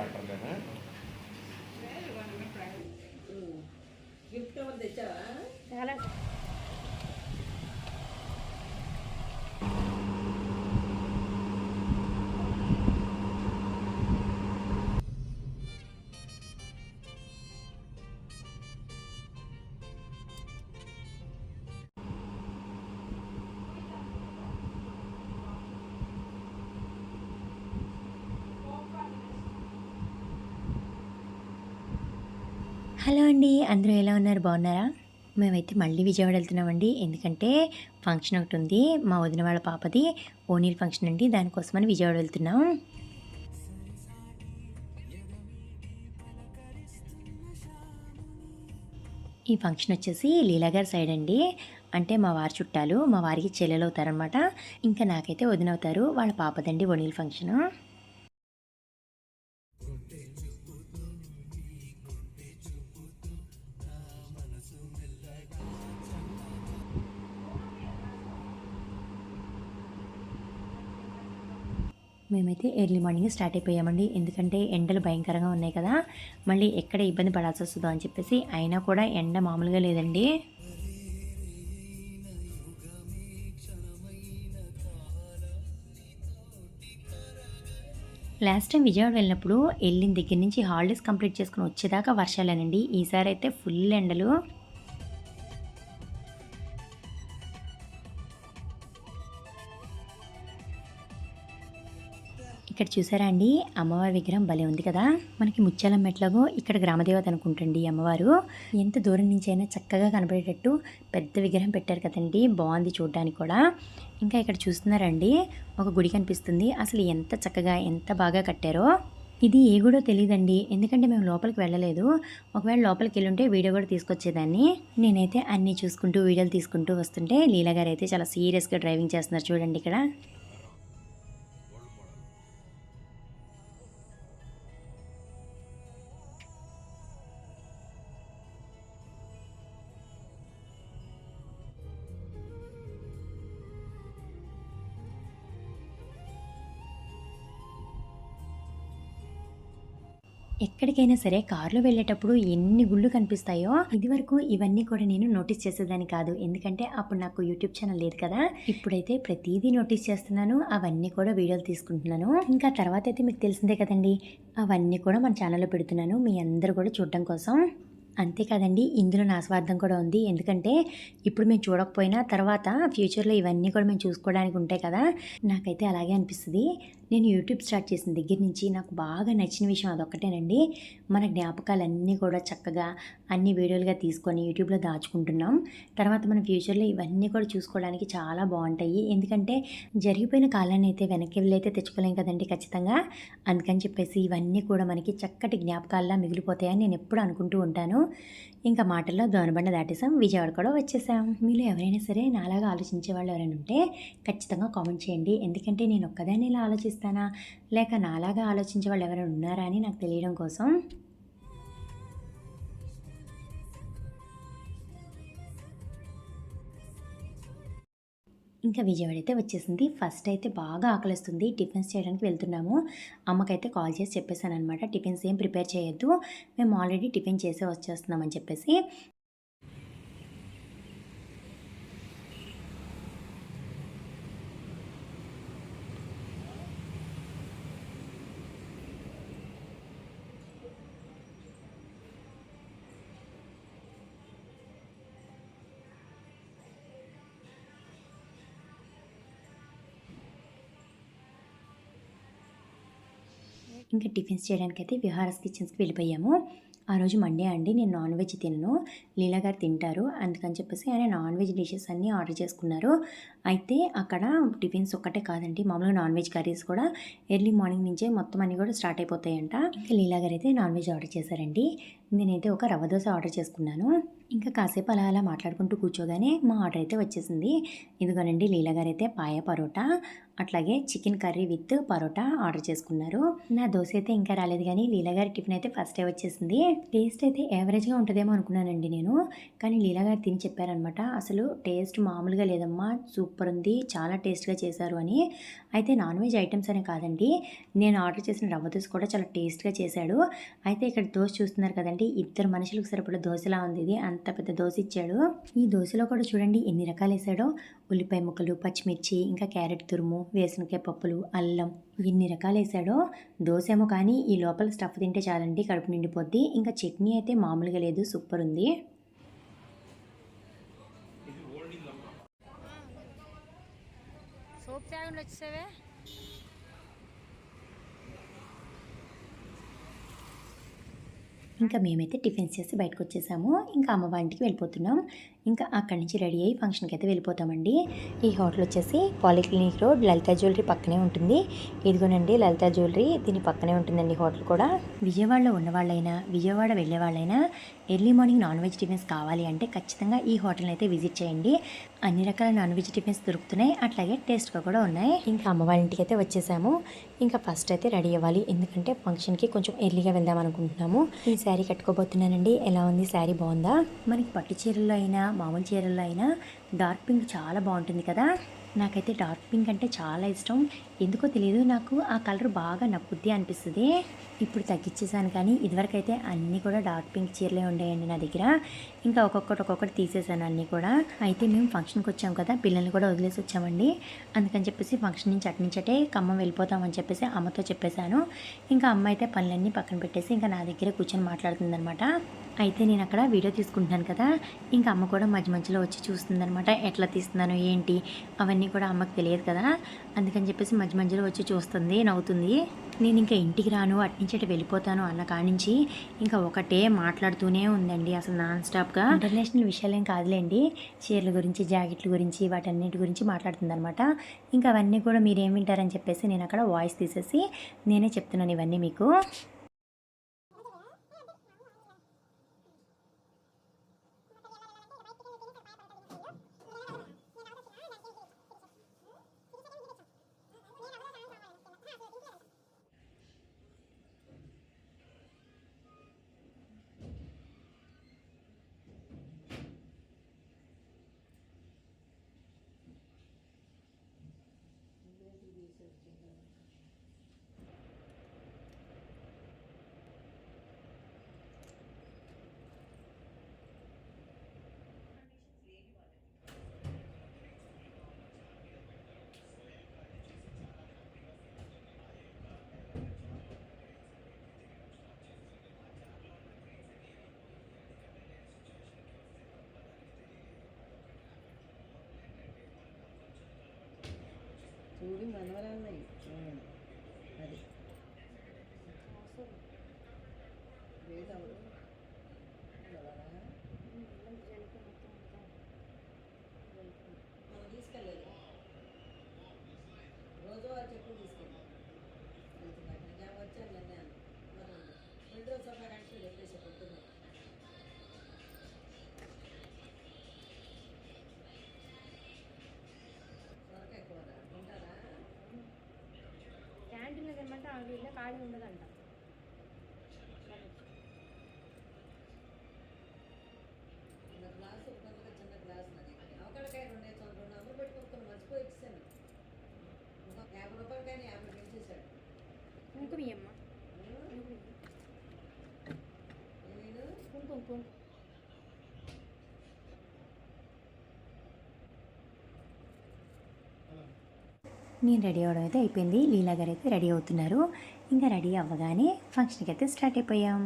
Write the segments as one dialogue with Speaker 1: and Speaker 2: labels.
Speaker 1: డాక్టర్దేనా
Speaker 2: gift cover తెచ్చావా
Speaker 3: చాలా hello అండి అందరూ ఎలా ఉన్నారు? బాగున్నారా? మేమైతే మళ్ళీ విజయవాడ వెళ్తున్నామండి. ఎందుకంటే ఫంక్షన్ ఒకటి ఉంది. మా వదిన వాళ్ళ పాపది ఓనీల్ ఫంక్షన్ అండి. దానికోసమని విజయవాడ వెళ్తున్నాం. ఈ ఫంక్షన్ వచ్చేసి లీలాగారి సైడ్ అండి. అంటే మా వారి చుట్టాలు మా వారికి చెల్లెలు అవుతారనమాట ఇంకా నాకైతే వదిన అవుతారు వాళ్ళ పాపదండి ఓనీల్ ఫంక్షను. మేమైతే ఎర్లీ మార్నింగ్ స్టార్ట్ అయిపోయామండి. ఎందుకంటే ఎండలు భయంకరంగా ఉన్నాయి కదా మళ్ళీ ఎక్కడ ఇబ్బంది పడాల్సి వస్తుందో అని చెప్పేసి అయినా కూడా ఎండ మామూలుగా లేదండి. లాస్ట్ టైం విజయవాడ వెళ్ళినప్పుడు వెళ్ళిన దగ్గర నుంచి హాలిడేస్ కంప్లీట్ చేసుకుని వచ్చేదాకా వర్షాలేనండి. ఈసారి అయితే ఫుల్ ఎండలు. ఇక్కడ చూసారా అండి? అమ్మవారి విగ్రహం భలే ఉంది కదా? మనకి ముత్యాల మెట్లగో ఇక్కడ గ్రామదేవత అనుకుంటండి అమ్మవారు. ఎంత దూరం నుంచి అయినా చక్కగా కనబడేటట్టు పెద్ద విగ్రహం పెట్టారు కదండి. బాగుంది చూడడానికి కూడా. ఇంకా ఇక్కడ చూస్తున్నారండి ఒక గుడి కనిపిస్తుంది. అసలు ఎంత చక్కగా ఎంత బాగా కట్టారో. ఇది ఏ గుడో తెలియదండి ఎందుకంటే మేము లోపలికి వెళ్ళలేదు. ఒకవేళ లోపలికి వెళ్ళుంటే వీడియో కూడా తీసుకొచ్చేదాన్ని. నేనైతే అన్నీ చూసుకుంటూ వీడియోలు తీసుకుంటూ వస్తుంటే లీలా గారు అయితే చాలా సీరియస్గా డ్రైవింగ్ చేస్తున్నారు చూడండి ఇక్కడ. ఎక్కడికైనా సరే కారులో వెళ్ళేటప్పుడు ఎన్ని గుళ్ళు కనిపిస్తాయో ఇదివరకు ఇవన్నీ కూడా నేను నోటీస్ చేసేదాన్ని కాదు. ఎందుకంటే అప్పుడు నాకు యూట్యూబ్ ఛానల్ లేదు కదా. ఇప్పుడైతే ప్రతిదీ నోటీస్ చేస్తున్నాను. అవన్నీ కూడా వీడియోలు తీసుకుంటున్నాను. ఇంకా తర్వాత అయితే మీకు తెలిసిందే కదండి. అవన్నీ కూడా మన ఛానల్లో పెడుతున్నాను. మీ అందరూ కూడా చూడటం కోసం. అంతేకాదండి ఇందులో నా స్వార్థం కూడా ఉంది. ఎందుకంటే ఇప్పుడు మేము చూడకపోయినా తర్వాత ఫ్యూచర్లో ఇవన్నీ కూడా మేము చూసుకోవడానికి ఉంటాయి కదా. నాకైతే అలాగే అనిపిస్తుంది. నేను యూట్యూబ్ స్టార్ట్ చేసిన దగ్గర నుంచి నాకు బాగా నచ్చిన విషయం అదొక్కటేనండి. మన జ్ఞాపకాలన్నీ కూడా చక్కగా అన్ని వీడియోలుగా తీసుకొని యూట్యూబ్లో దాచుకుంటున్నాం. తర్వాత మన ఫ్యూచర్లో ఇవన్నీ కూడా చూసుకోవడానికి చాలా బాగుంటాయి. ఎందుకంటే జరిగిపోయిన కాలాన్ని అయితే వెనక్కి వెళ్ళైతే తెచ్చుకోలేం కదండి ఖచ్చితంగా. అందుకని చెప్పేసి ఇవన్నీ కూడా మనకి చక్కటి జ్ఞాపకాల్లా మిగిలిపోతాయని నేను ఎప్పుడు అనుకుంటూ ఉంటాను. ఇంకా మాటల్లో దోనబండ దాటేసాం విజయవాడ కూడా వచ్చేసాం. మీలో ఎవరైనా సరే నాలాగా ఆలోచించే వాళ్ళు ఎవరైనా ఉంటే ఖచ్చితంగా కామెంట్ చేయండి. ఎందుకంటే నేను ఒక్కదాన్ని ఇలా ఆలోచిస్తానా? లేక నాలాగా ఆలోచించే వాళ్ళు ఎవరైనా ఉన్నారా అని నాకు తెలియడం కోసం ఇంకా విజయవాడ అయితే వచ్చేసింది. ఫస్ట్ అయితే బాగా ఆకలిస్తుంది. టిఫిన్స్ చేయడానికి వెళ్తున్నాము. అమ్మకైతే కాల్ చేసి చెప్పేశాను అనమాట టిఫిన్స్ ఏం ప్రిపేర్ చేయొద్దు. మేము ఆల్రెడీ టిఫిన్ చేసే వచ్చేస్తున్నామని చెప్పేసి. ఇంకా టిఫిన్స్ చేయడానికి అయితే విహారస్ కిచెన్స్కి వెళ్ళిపోయాము. ఆ రోజు మండే అండి నేను నాన్ వెజ్ తినను. లీలా గారు తింటారు. అందుకని చెప్పేసి ఆయన నాన్ వెజ్ డిషెస్ అన్నీ ఆర్డర్ చేసుకున్నారు. అయితే అక్కడ టిఫిన్స్ ఒక్కటే కాదండి మామూలుగా నాన్ వెజ్ కర్రీస్ కూడా ఎర్లీ మార్నింగ్ నుంచే మొత్తం అన్నీ కూడా స్టార్ట్ అయిపోతాయంట. ఇంకా లీలా గారు అయితే నాన్ వెజ్ ఆర్డర్ చేశారండి. నేనైతే ఒక రవ్వ దోశ ఆర్డర్ చేసుకున్నాను. ఇంకా కాసేపు అలా అలా మాట్లాడుకుంటూ కూర్చోగానే మా ఆర్డర్ అయితే వచ్చేసింది. ఇదిగోనండి లీలా గారు అయితే పాయ పరోటా. అట్లాగే chicken curry with parotta order చేసుకున్నారు. నా దోశ అయితే ఇంకా రాలేదు కానీ లీలా గారి టిఫిన్ అయితే ఫస్టే వచ్చేసింది. టేస్ట్ అయితే యావరేజ్గా ఉంటుందేమో అనుకున్నానండి నేను. కానీ లీలా గారు తిని చెప్పారనమాట. అసలు టేస్ట్ మామూలుగా లేదమ్మా సూపర్ ఉంది చాలా టేస్ట్గా చేశారు అని. అయితే నాన్ వెజ్ ఐటమ్స్ అనే కాదండి నేను ఆర్డర్ చేసిన రవ్వ దోశ కూడా చాలా టేస్ట్గా చేశాడు. అయితే ఇక్కడ దోశ చూస్తున్నారు కదండి ఇద్దరు మనుషులకు సరిపడే దోశలా ఉంది ఇది. అంత పెద్ద దోశ ఇచ్చాడు. ఈ దోశలో కూడా చూడండి ఎన్ని రకాలు వేసాడో. ఉల్లిపాయ ముక్కలు పచ్చిమిర్చి ఇంకా క్యారెట్ తురుము వేసనకాయ పప్పులు అల్లం ఎన్ని రకాలు వేసాడో దోశ ఏమో కానీ ఈ లోపల స్టఫ్ తింటే చాలండి కడుపు నిండిపోద్ది. ఇంకా చట్నీ అయితే మామూలుగా లేదు సూపర్ ఉంది. ఇంకా మేమైతే టిఫిన్స్ చేసి బయటకు వచ్చేసాము ఇంకా అమ్మ వాళ్ళ ఇంటికి వెళ్ళిపోతున్నాం. ఇంకా అక్కడి నుంచి రెడీ అయ్యి ఫంక్షన్కి అయితే వెళ్ళిపోతామండి. ఈ హోటల్ వచ్చేసి పాలిక్లినిక్ రోడ్ లలిత జ్యువెలరీ పక్కనే ఉంటుంది. ఇదిగోనండి లలిత జ్యువెలరీ దీని పక్కనే ఉంటుందండి హోటల్ కూడా. విజయవాడలో ఉన్నవాళ్ళైనా విజయవాడ వెళ్ళే వాళ్ళైనా early morning non veg tiffins కావాలి అంటే ఖచ్చితంగా ఈ హోటల్ని అయితే విజిట్ చేయండి. అన్ని రకాల నాన్ వెజ్ టిఫిన్స్ దొరుకుతున్నాయి. అట్లాగే టేస్ట్గా కూడా ఉన్నాయి. ఇంకా అమ్మవాళ్ళ ఇంటికి అయితే వచ్చేసాము. ఇంకా ఫస్ట్ అయితే రెడీ అవ్వాలి. ఎందుకంటే ఫంక్షన్కి కొంచెం ఎర్లీగా వెళ్దాం అనుకుంటున్నాము. ఈ శారీ కట్టుకోబోతున్నానండి. ఎలా ఉంది? శారీ బాగుందా? మనకి పట్టు చీరల్లో అయినా మామూలు చీరల్లో అయినా డార్క్ పింక్ చాలా బాగుంటుంది కదా. నాకైతే డార్క్ పింక్ అంటే చాలా ఇష్టం. ఎందుకో తెలియదు నాకు ఆ కలర్ బాగా నప్పుద్ది అనిపిస్తుంది. ఇప్పుడు తగ్గించేసాను కానీ ఇదివరకైతే అన్నీ కూడా డార్క్ పింక్ చీరలే ఉండేయండి నా దగ్గర. ఇంకా ఒక్కొక్కటి ఒక్కొక్కటి తీసేసాను అన్నీ కూడా. అయితే మేము ఫంక్షన్కి వచ్చాం కదా పిల్లల్ని కూడా వదిలేసి వచ్చామండి. అందుకని చెప్పేసి ఫంక్షన్ నుంచి అటు నుంచటే ఖమ్మం వెళ్ళిపోతామని చెప్పేసి అమ్మతో చెప్పేశాను. ఇంకా అమ్మ అయితే పనులన్నీ పక్కన పెట్టేసి ఇంకా నా దగ్గర కూర్చొని మాట్లాడుతుందనమాట అయితే నేను అక్కడ వీడియో తీసుకుంటున్నాను కదా ఇంకా అమ్మ కూడా మధ్య మధ్యలో వచ్చి చూస్తుందనమాట ఎట్లా తీస్తున్నాను ఏంటి? అవన్నీ కూడా అమ్మకి తెలియదు కదా. అందుకని చెప్పేసి మధ్య మధ్యలో వచ్చి చూస్తుంది నవ్వుతుంది. నేను ఇంకా ఇంటికి రాను అట్నుంచి అటు వెళ్ళిపోతాను అన్న కానించి ఇంకా ఒకటే మాట్లాడుతూనే ఉందండి అసలు నాన్ స్టాప్గా ఇంటర్నేషనల్ విషయాలేం కాదులేండి. చీరల గురించి జాకెట్ల గురించి వాటన్నిటి గురించి మాట్లాడుతుంది అనమాట ఇంకా అవన్నీ కూడా మీరేం వింటారని చెప్పేసి నేను అక్కడ వాయిస్ తీసేసి నేనే చెప్తున్నాను ఇవన్నీ మీకు.
Speaker 1: ఆ వీళ్ళ ఖాళీ ఉండదంట.
Speaker 2: గ్లాసు ఉన్నదిగా చిన్న గ్లాస్ నాది. అవకాడకాయ రెండు వేసాను రెండు అమ్మ పెట్టుకొని మర్చిపోయి ఇచ్చాను యాభై రూపాయలు కానీ యాభై పెంచేశాడు.
Speaker 1: కుంకుమ అమ్మ.
Speaker 2: నేను?
Speaker 1: కుంకుమ కుంకుమ
Speaker 3: నేను రెడీ అవ్వడం అయితే అయిపోయింది. లీలా గారు అయితే రెడీ అవుతున్నారు. ఇంకా రెడీ అవ్వగానే ఫంక్షన్కి అయితే స్టార్ట్ అయిపోయాం.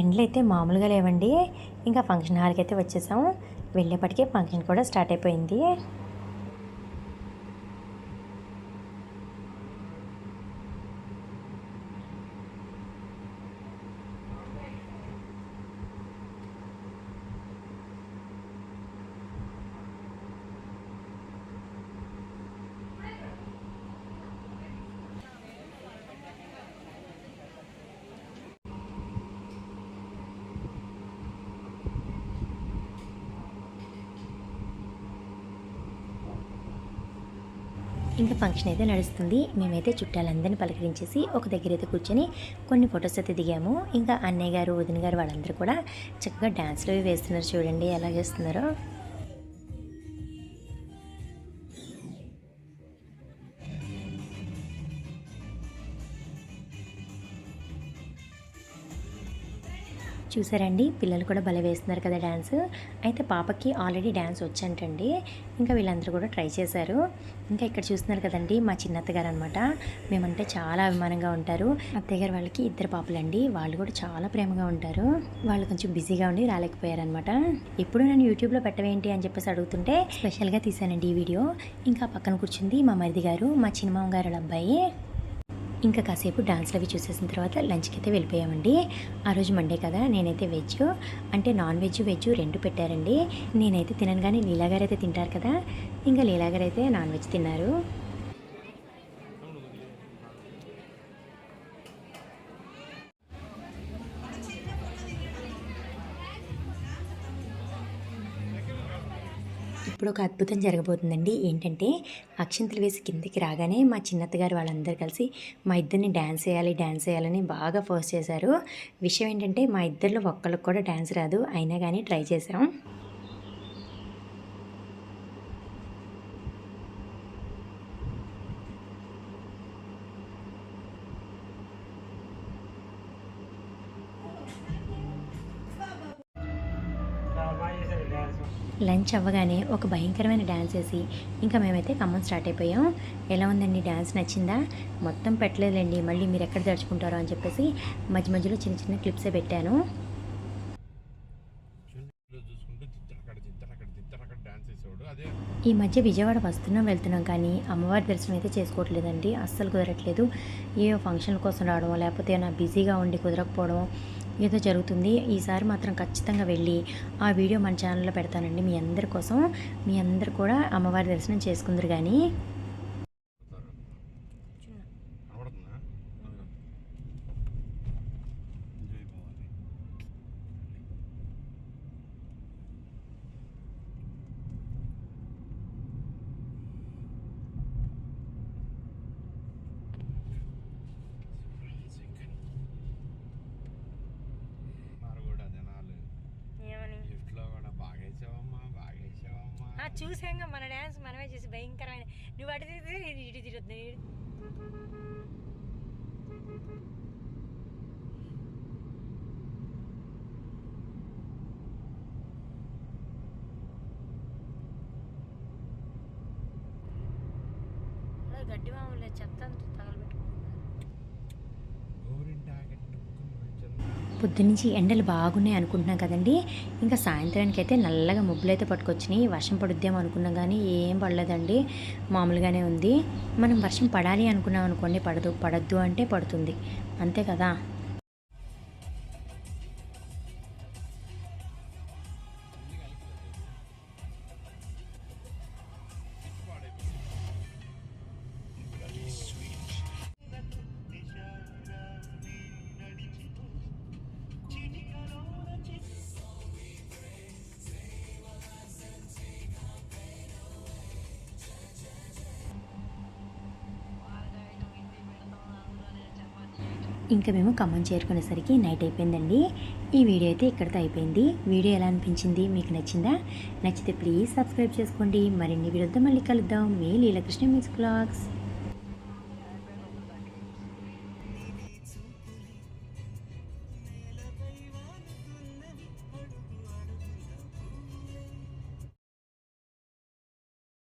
Speaker 3: ఎండలు అయితే మామూలుగా లేవండి. ఇంకా ఫంక్షన్ హాల్కి అయితే వచ్చేసాము. వెళ్ళేపటికే ఫంక్షన్ కూడా స్టార్ట్ అయిపోయింది. ఇంకా ఫంక్షన్ అయితే నడుస్తుంది. మేమైతే చుట్టాలందరినీ పలకరించేసి ఒక దగ్గర అయితే కూర్చొని కొన్ని ఫొటోస్ అయితే దిగాము. ఇంకా అన్నయ్య గారు వదిన గారు వాళ్ళందరూ కూడా చక్కగా డ్యాన్స్లో వేస్తున్నారు చూడండి. ఎలా చేస్తున్నారో. చూసారండి? పిల్లలు కూడా భలే వేస్తున్నారు కదా డ్యాన్స్ అయితే పాపకి ఆల్రెడీ డ్యాన్స్ వచ్చంటండి. ఇంకా వీళ్ళందరూ కూడా ట్రై చేశారు. ఇంకా ఇక్కడ చూస్తున్నారు కదండి మా చిన్నత్త గారు అనమాట మేమంటే చాలా అభిమానంగా ఉంటారు. అత్తయ్య గారు వాళ్ళకి ఇద్దరు పాపలండి. వాళ్ళు కూడా చాలా ప్రేమగా ఉంటారు. వాళ్ళు కొంచెం బిజీగా ఉండి రాలేకపోయారనమాట ఎప్పుడు నేను యూట్యూబ్లో పెట్టవేంటి అని చెప్పేసి అడుగుతుంటే స్పెషల్గా తీశానండి ఈ వీడియో. ఇంకా పక్కన కూర్చుంది మా మరిది గారు మా చిన్నమామ గారు వాళ్ళ అబ్బాయి. ఇంకా కాసేపు డాన్స్లు అవి చూసేసిన తర్వాత లంచ్కి అయితే వెళ్ళిపోయామండి. ఆ రోజు మండే కదా నేనైతే వెజ్. అంటే నాన్ వెజ్ వెజ్ రెండు పెట్టారండి. నేనైతే తినను కానీ లీలాగారు అయితే తింటారు కదా ఇంకా లీలాగారు అయితే నాన్ వెజ్ తిన్నారు. ఇప్పుడు ఒక అద్భుతం జరగబోతుందండి. ఏంటంటే అక్షింతలు వేసి కిందకి రాగానే మా చిన్నత్త గారు వాళ్ళందరూ కలిసి మా ఇద్దరిని డ్యాన్స్ చేయాలి డ్యాన్స్ చేయాలని బాగా ఫోర్స్ చేశారు. విషయం ఏంటంటే మా ఇద్దరిలో ఒక్కళ్ళకి కూడా డ్యాన్స్ రాదు. అయినా కానీ ట్రై చేసాం లంచ్ అవ్వగానే ఒక భయంకరమైన డ్యాన్స్ వేసి ఇంకా మేమైతే ఖమ్మం స్టార్ట్ అయిపోయాం. ఎలా ఉందండి డ్యాన్స్ నచ్చిందా? మొత్తం పెట్టలేదండి మళ్ళీ మీరు ఎక్కడ దడుచుకుంటారో అని చెప్పేసి మధ్య మధ్యలో చిన్న చిన్న క్లిప్సే పెట్టాను. ఈ మధ్య విజయవాడ వస్తున్నాం వెళ్తున్నాం కానీ అమ్మవారి దర్శనం అయితే చేసుకోవట్లేదండి అస్సలు కుదరట్లేదు. ఏ ఫంక్షన్ కోసం రావడం లేకపోతే నా బిజీగా ఉండి కుదరకపోవడం ఏదో జరుగుతుంది ఈసారి మాత్రం ఖచ్చితంగా వెళ్ళి ఆ వీడియో మన ఛానల్లో పెడతానండి. మీ అందరి కోసం మీ అందరు కూడా అమ్మవారి దర్శనం చేసుకుందరు కానీ
Speaker 4: కనబడుతుందా జై భవాని ఉన్నారు కూడా జనాలు లిఫ్ట్లో కూడా బాగా వేసావమ్మా బాగా వేసావమ్మా
Speaker 1: చూసాక మన డ్యాన్స్ మనమే చేసి భయంకరమైన నువ్వు అటు తిరిగితే నేను ఇటు తిరుగుతుంది గడ్డి మామూలు చెత్త అంతా తగలబెట్టుకుంటున్నాను
Speaker 3: పొద్దునుంచి ఎండలు బాగున్నాయి అనుకుంటున్నాం కదండి. ఇంకా సాయంత్రానికి అయితే నల్లగా ముబ్బులు అయితే పట్టుకొచ్చినాయి. వర్షం పడుద్దాం అనుకున్నాం కానీ ఏం పడలేదండి. మామూలుగానే ఉంది. మనం వర్షం పడాలి అనుకున్నాం అనుకోండి పడదు పడద్దు అంటే పడుతుంది. అంతే కదా? ఇంకా మేము ఖమ్మం చేరుకునేసరికి నైట్ అయిపోయిందండి. ఈ వీడియో అయితే ఇక్కడితో అయిపోయింది. వీడియో ఎలా అనిపించింది? మీకు నచ్చిందా? నచ్చితే ప్లీజ్ సబ్స్క్రైబ్ చేసుకోండి. మరిన్ని వీడియోతో మళ్ళీ కలుద్దాం. మీ లీలకృష్ణ మ్యూజిక్ బ్లాగ్స్.